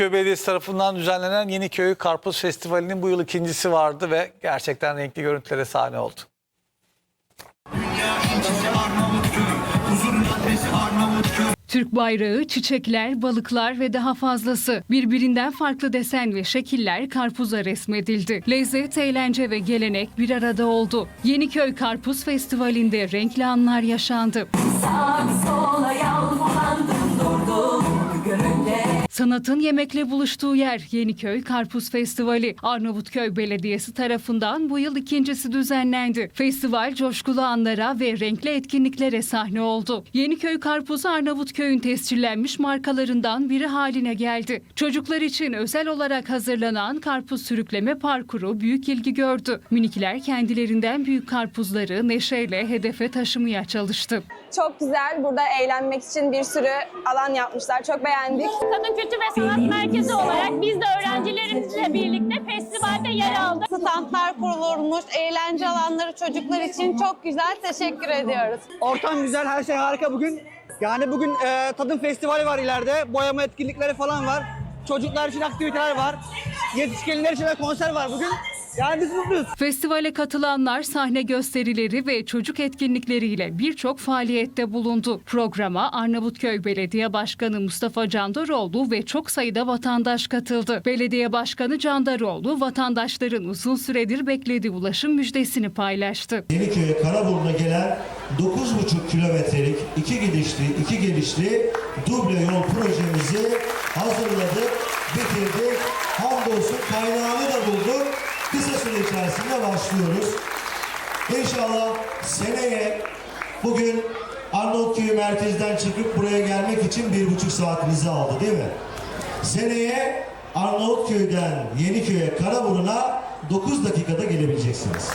Arnavutköy Belediyesi tarafından düzenlenen Yeniköy Karpuz Festivali'nin bu yıl ikincisi vardı ve gerçekten renkli görüntülere sahne oldu. Türk bayrağı, çiçekler, balıklar ve daha fazlası. Birbirinden farklı desen ve şekiller karpuza resmedildi. Lezzet, eğlence ve gelenek bir arada oldu. Yeniköy Karpuz Festivali'nde renkli anlar yaşandı. Sağ sola görünce Sanatın yemekle buluştuğu yer Yeniköy Karpuz Festivali. Arnavutköy Belediyesi tarafından bu yıl ikincisi düzenlendi. Festival coşkulu anlara ve renkli etkinliklere sahne oldu. Yeniköy Karpuzu Arnavutköy'ün tescillenmiş markalarından biri haline geldi. Çocuklar için özel olarak hazırlanan karpuz sürükleme parkuru büyük ilgi gördü. Minikler kendilerinden büyük karpuzları neşeyle hedefe taşımaya çalıştı. Çok güzel. Burada eğlenmek için bir sürü alan yapmışlar. Çok beğendik. Kadın Kültür ve Sanat Merkezi olarak biz de öğrencilerimizle birlikte festivalde yer aldık. Standlar kurulmuş, eğlence alanları çocuklar için çok güzel. Teşekkür ediyoruz. Ortam güzel, her şey harika bugün. Yani bugün e, tadım festivali var ileride. Boyama etkinlikleri falan var. Çocuklar için aktiviteler var. Yetişkinler için de konser var bugün. Yani biz mutluyuz. Festivale katılanlar sahne gösterileri ve çocuk etkinlikleriyle birçok faaliyette bulundu. Programa Arnavutköy Belediye Başkanı Mustafa Candaroğlu ve çok sayıda vatandaş katıldı. Belediye Başkanı Candaroğlu vatandaşların uzun süredir beklediği ulaşım müjdesini paylaştı. Yeniköy'e Karaburun'a gelen 9,5 kilometrelik iki gidişli, iki gelişli duble yol projemizi hazırladık, bitirdik. Hamdolsun kaynağını da bulduk. Kısa süre içerisinde başlıyoruz. İnşallah seneye bugün Arnavutköy merkezden çıkıp buraya gelmek için bir buçuk saatinizi aldı değil mi? Seneye Arnavutköy'den Yeniköy'e Karaburun'a 9 dakikada gelebileceksiniz.